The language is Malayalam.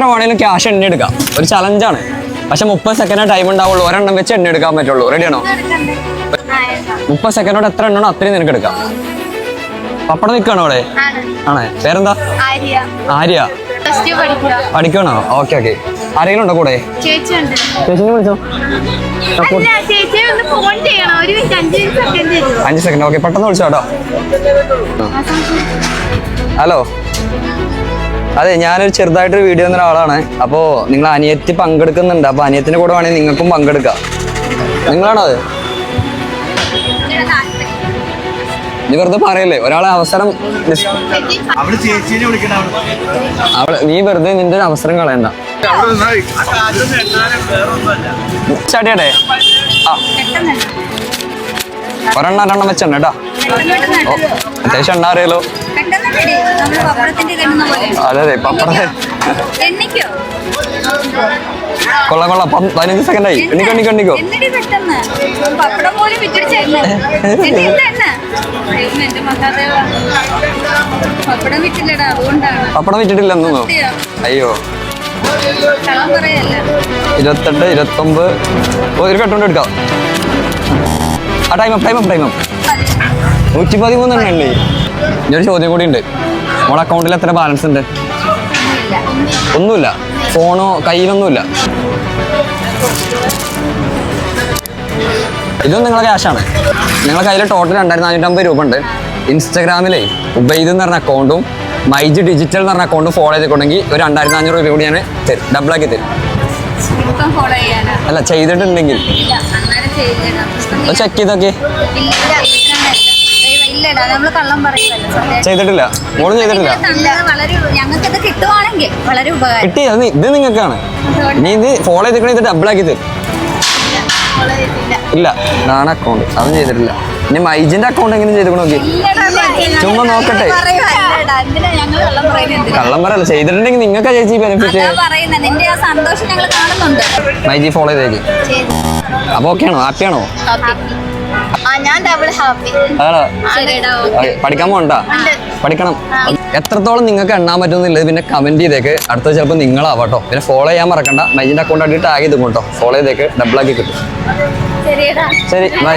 എത്ര വേണേലും ക്യാഷ് എണ്ണ എടുക്കാം. ഒരു ചലഞ്ചാണ് പക്ഷെ മുപ്പത് സെക്കൻഡ് ടൈം ഉണ്ടാവുള്ളൂ. ഒരെണ്ണം വെച്ച് എണ്ണ എടുക്കാൻ പറ്റുള്ളൂ. റെഡിയാണോ മുപ്പത് സെക്കൻഡോട് എത്ര എണ്ണോ അത്രയും നിനക്ക് എടുക്കാം. പപ്പടം നിൽക്കണോ അവിടെ? ആണേ. പേരെന്താ ആര്യ. പഠിക്കണോ ഓക്കെ ഓക്കെ ആരെങ്കിലും ഉണ്ടോ കൂടെ? ചേച്ചിനെ വിളിച്ചോ? അഞ്ച് സെക്കൻഡ് തരുമോ അഞ്ച് സെക്കൻഡ് ഓക്കെ പെട്ടെന്ന് വിളിച്ചോ കേട്ടോ. ഹലോ അതെ ഞാനൊരു ചെറുതായിട്ടൊരു വീഡിയോ തന്ന ഒരാളാണ്. അപ്പോ നിങ്ങൾ അനിയത്തി പങ്കെടുക്കുന്നുണ്ട്. അപ്പോൾ അനിയത്തിന്റെ കൂടെ വേണമെങ്കിൽ നിങ്ങൾക്കും പങ്കെടുക്കാം. നിങ്ങളാണോ അത്? നീ വെറുതെ പറയല്ലേ? ഒരാളെ അവസരം അവൾ നീ വെറുതെ നിന്റെ ഒരു അവസരം കളയണ്ട. സ്റ്റാർട്ട് ചെയ്യട്ടെ ആ. ഒരെണ്ണം ഒരെണ്ണം വെച്ചെണ്ണ കേട്ടോ. അത്യാവശ്യം എണ്ണ അറിയാലോ. അതെ അതെ പപ്പടത്തെ കൊള്ളാം കൊള്ളാം. പതിനഞ്ച് സെക്കൻഡ് ആയി. എണ്ണിക്കോ എണ്ണിക്കോ എണ്ണിക്കോ? പപ്പടം വിറ്റിട്ടില്ല എന്നോ അയ്യോ. ഇരുപത്തെട്ട് ഇരുപത്തൊമ്പത്. ഒരു കട്ടുകൊണ്ട് എടുക്കാം. ആ time up time up time up നൂറ്റി പതിമൂന്ന് എണ്ണ അല്ലേ ഇനി ചോദ്യം കൂടി ഉണ്ട്. നമ്മുടെ അക്കൗണ്ടിൽ എത്ര ബാലൻസ് ഉണ്ട്? ഒന്നുമില്ല. ഫോണോ കയ്യിലൊന്നുമില്ല. ഇതും നിങ്ങളെ ക്യാഷാണ് നിങ്ങളെ കയ്യിൽ ടോട്ടൽ രണ്ടായിരത്തി നാനൂറ്റമ്പത് രൂപ ഉണ്ട്. ഇൻസ്റ്റാഗ്രാമിലെ ഉബൈദ് എന്ന് പറഞ്ഞ അക്കൗണ്ടും മൈജ് ഡിജിറ്റൽ എന്ന് പറഞ്ഞ അക്കൗണ്ടും ഫോളോ ചെയ്തിട്ടുണ്ടെങ്കിൽ ഒരു രണ്ടായിരത്തി നാനൂറ് രൂപ കൂടി ഞാൻ തരും. ഡബിളാക്കി തരും. അല്ല ചെയ്തിട്ടുണ്ടെങ്കിൽ. ചെക്ക് ചെയ്തൊക്കെ ചെയ്തിട്ടില്ല. മോളും ചെയ്തിട്ടില്ല. കിട്ടി. അത് ഇത് നിങ്ങൾക്കാണ്. നീ ഇത് ഫോളോ ചെയ്തിട്ട് ഇത് ഡബിളാക്കി തരും. ഇല്ല ഇതാണ് അക്കൗണ്ട് അതും ചെയ്തിട്ടില്ല. ഇനി മൈജിന്റെ അക്കൗണ്ട് എങ്ങനെ ചെയ്തു നോക്കി ചുമ്മാ നോക്കട്ടെ. കള്ളം പറയല്ല. ചെയ്തിട്ടുണ്ടെങ്കിൽ നിങ്ങൾക്ക് ചേച്ചി ബെനിഫിറ്റ് മൈജി ഫോളോ ചെയ്തേക്ക്. ചെയ്തു. അപ്പൊ ഓക്കെ ആണോ? ഞാൻ ഡബിൾ ഹാപ്പി അതാണോ പഠിക്കാൻ പോകണ്ട. പഠിക്കണം. എത്രത്തോളം നിങ്ങൾക്ക് എണ്ണാൻ പറ്റുന്നില്ല പിന്നെ കമന്റ് ചെയ്തേക്ക്. അടുത്ത ചിലപ്പോൾ നിങ്ങളാവാട്ടോ. പിന്നെ ഫോളോ ചെയ്യാൻ മറക്കണ്ട. മൈജിന്റെ അക്കൗണ്ട് ആയിട്ട് ടാഗ് ചെയ്തും കേട്ടോ ഫോളോ ചെയ്തേക്ക്. ഡബിൾ ആക്കി കിട്ടും. ശരി ബൈ